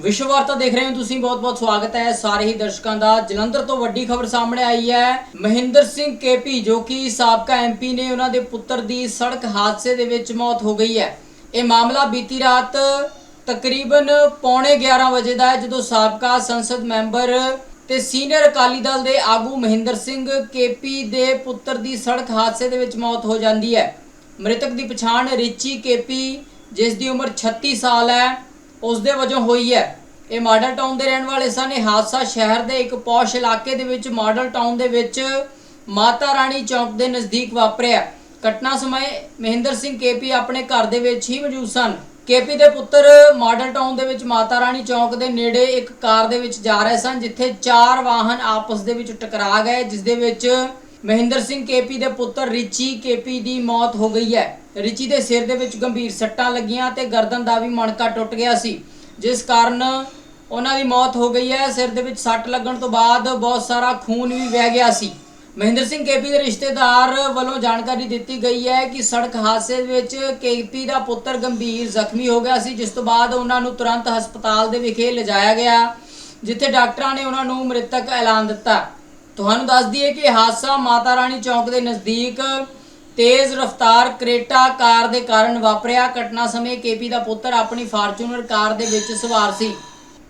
ਵਿਸ਼ਵ ਵਾਰਤਾ ਦੇਖ ਰਹੇ ਹੋ ਤੁਸੀਂ, ਬਹੁਤ-ਬਹੁਤ ਸਵਾਗਤ ਹੈ ਸਾਰੇ ਹੀ ਦਰਸ਼ਕਾਂ ਦਾ। ਜਲੰਧਰ ਤੋਂ ਵੱਡੀ ਖਬਰ ਸਾਹਮਣੇ ਆਈ ਹੈ। ਮਹਿੰਦਰ ਸਿੰਘ ਕੇਪੀ, ਜੋ ਕਿ ਸਾਬਕਾ ਐਮਪੀ ਨੇ ਉਹਨਾਂ ਦੇ ਪੁੱਤਰ ਦੀ ਸੜਕ ਹਾਦਸੇ ਦੇ ਵਿੱਚ ਮੌਤ ਹੋ ਗਈ ਹੈ। ਇਹ ਮਾਮਲਾ ਬੀਤੀ ਰਾਤ ਤਕਰੀਬਨ ਪੌਣੇ 11 ਵਜੇ ਦਾ ਹੈ, ਜਦੋਂ ਸਾਬਕਾ ਸੰਸਦ ਮੈਂਬਰ ਤੇ ਸੀਨੀਅਰ ਅਕਾਲੀ ਦਲ ਦੇ ਆਗੂ ਮਹਿੰਦਰ ਸਿੰਘ ਕੇਪੀ ਦੇ ਪੁੱਤਰ ਦੀ ਸੜਕ ਹਾਦਸੇ ਦੇ ਵਿੱਚ ਮੌਤ ਹੋ ਜਾਂਦੀ ਹੈ। ਮ੍ਰਿਤਕ ਦੀ ਪਛਾਣ ਰਿਚੀ ਕੇਪੀ, ਜਿਸ ਦੀ ਉਮਰ 36 ਸਾਲ ਹੈ ਉਸ ਦੇ ਵਜੋਂ ਹੋਈ ਹੈ। ਇਹ ਮਾਡਲ ਟਾਊਨ ਦੇ ਰਹਿਣ ਵਾਲੇ ਸਨ। ਇਹ ਹਾਦਸਾ ਸ਼ਹਿਰ ਦੇ ਇੱਕ ਪੌਸ਼ ਇਲਾਕੇ ਦੇ ਵਿੱਚ ਮਾਡਲ ਟਾਊਨ ਦੇ ਵਿੱਚ ਮਾਤਾ ਰਾਣੀ ਚੌਕ ਦੇ ਨਜ਼ਦੀਕ ਵਾਪਰਿਆ। ਘਟਨਾ ਸਮੇਂ ਮਹਿੰਦਰ ਸਿੰਘ ਕੇਪੀ ਆਪਣੇ ਘਰ ਦੇ ਵਿੱਚ ਹੀ ਮੌਜੂਦ ਸਨ। ਕੇਪੀ ਦੇ ਪੁੱਤਰ ਮਾਡਲ ਟਾਊਨ ਦੇ ਵਿੱਚ ਮਾਤਾ ਰਾਣੀ ਚੌਕ ਦੇ ਨੇੜੇ ਇੱਕ ਕਾਰ ਦੇ ਵਿੱਚ ਜਾ ਰਹੇ ਸਨ, ਜਿੱਥੇ ਚਾਰ ਵਾਹਨ ਆਪਸ ਦੇ ਵਿੱਚ ਟਕਰਾ ਗਏ, ਜਿਸ ਦੇ ਵਿੱਚ ਮਹਿੰਦਰ ਸਿੰਘ ਕੇਪੀ ਦੇ ਪੁੱਤਰ ਰਿਚੀ ਕੇਪੀ ਦੀ ਮੌਤ ਹੋ ਗਈ ਹੈ। ਰਿਚੀ ਦੇ ਸਿਰ ਦੇ ਵਿੱਚ ਗੰਭੀਰ ਸੱਟਾਂ ਲੱਗੀਆਂ ਤੇ ਗਰਦਨ ਦਾ ਵੀ ਮਣਕਾ ਟੁੱਟ ਗਿਆ ਸੀ। ਜਿਸ ਕਾਰਨ ਉਹਨਾਂ ਦੀ ਮੌਤ ਹੋ ਗਈ ਹੈ। ਸਿਰ ਦੇ ਵਿੱਚ ਸੱਟ ਲੱਗਣ ਤੋਂ ਬਾਅਦ ਬਹੁਤ ਸਾਰਾ ਖੂਨ ਵੀ ਵਹਿ ਗਿਆ ਸੀ। ਮਹਿੰਦਰ ਸਿੰਘ ਕੇਪੀ ਦੇ ਰਿਸ਼ਤੇਦਾਰ ਵੱਲੋਂ ਜਾਣਕਾਰੀ ਦਿੱਤੀ ਗਈ ਹੈ ਕਿ ਸੜਕ ਹਾਦਸੇ ਵਿੱਚ ਕੇਪੀ ਦਾ ਪੁੱਤਰ ਗੰਭੀਰ ਜ਼ਖਮੀ ਹੋ ਗਿਆ ਸੀ। ਜਿਸ ਤੋਂ ਬਾਅਦ ਉਹਨਾਂ ਨੂੰ ਤੁਰੰਤ ਹਸਪਤਾਲ ਦੇ ਵਿਖੇ ਲਿਜਾਇਆ ਗਿਆ, ਜਿੱਥੇ ਡਾਕਟਰਾਂ ਨੇ ਉਹਨਾਂ ਨੂੰ ਮ੍ਰਿਤਕ ਐਲਾਨ ਦਿੱਤਾ। ਤੁਹਾਨੂੰ ਦੱਸ ਦਈਏ ਕਿ ਹਾਦਸਾ ਮਾਤਾ ਰਾਣੀ ਚੌਂਕ ਦੇ ਨਜ਼ਦੀਕ ਤੇਜ਼ ਰਫ਼ਤਾਰ ਕਰੇਟਾ ਕਾਰ ਦੇ ਕਾਰਨ ਵਾਪਰਿਆ। ਘਟਨਾ ਸਮੇਂ ਕੇਪੀ ਦਾ ਪੁੱਤਰ ਆਪਣੀ ਫਾਰਚੂਨਰ ਕਾਰ ਦੇ ਵਿੱਚ ਸਵਾਰ ਸੀ।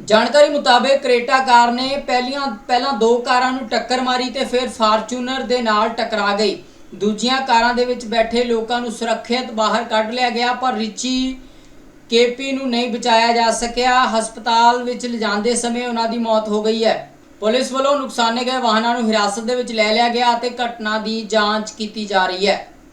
ਜਾਣਕਾਰੀ ਮੁਤਾਬਕ ਕਰੇਟਾ ਕਾਰ ਨੇ ਪਹਿਲੀਆਂ ਪਹਿਲਾਂ ਦੋ ਕਾਰਾਂ ਨੂੰ ਟੱਕਰ ਮਾਰੀ ਤੇ ਫਿਰ ਫਾਰਚੂਨਰ ਦੇ ਨਾਲ ਟਕਰਾ ਗਈ। ਦੂਜੀਆਂ ਕਾਰਾਂ ਦੇ ਵਿੱਚ ਬੈਠੇ ਲੋਕਾਂ ਨੂੰ ਸੁਰੱਖਿਅਤ ਬਾਹਰ ਕੱਢ ਲਿਆ ਗਿਆ, ਪਰ ਰਿਚੀ ਕੇਪੀ ਨੂੰ ਨਹੀਂ ਬਚਾਇਆ ਜਾ ਸਕਿਆ। ਹਸਪਤਾਲ ਵਿੱਚ ਲਿਜਾਂਦੇ ਸਮੇਂ ਉਹਨਾਂ ਦੀ ਮੌਤ ਹੋ ਗਈ ਹੈ। ਪੁਲਿਸ ਵੱਲੋਂ ਨੁਕਸਾਨੇ ਗਏ ਵਾਹਨਾਂ ਨੂੰ ਹਿਰਾਸਤ ਦੇ ਵਿੱਚ ਲੈ ਲਿਆ ਗਿਆ ਅਤੇ ਘਟਨਾ ਦੀ ਜਾਂਚ ਕੀਤੀ ਜਾ ਰਹੀ ਹੈ।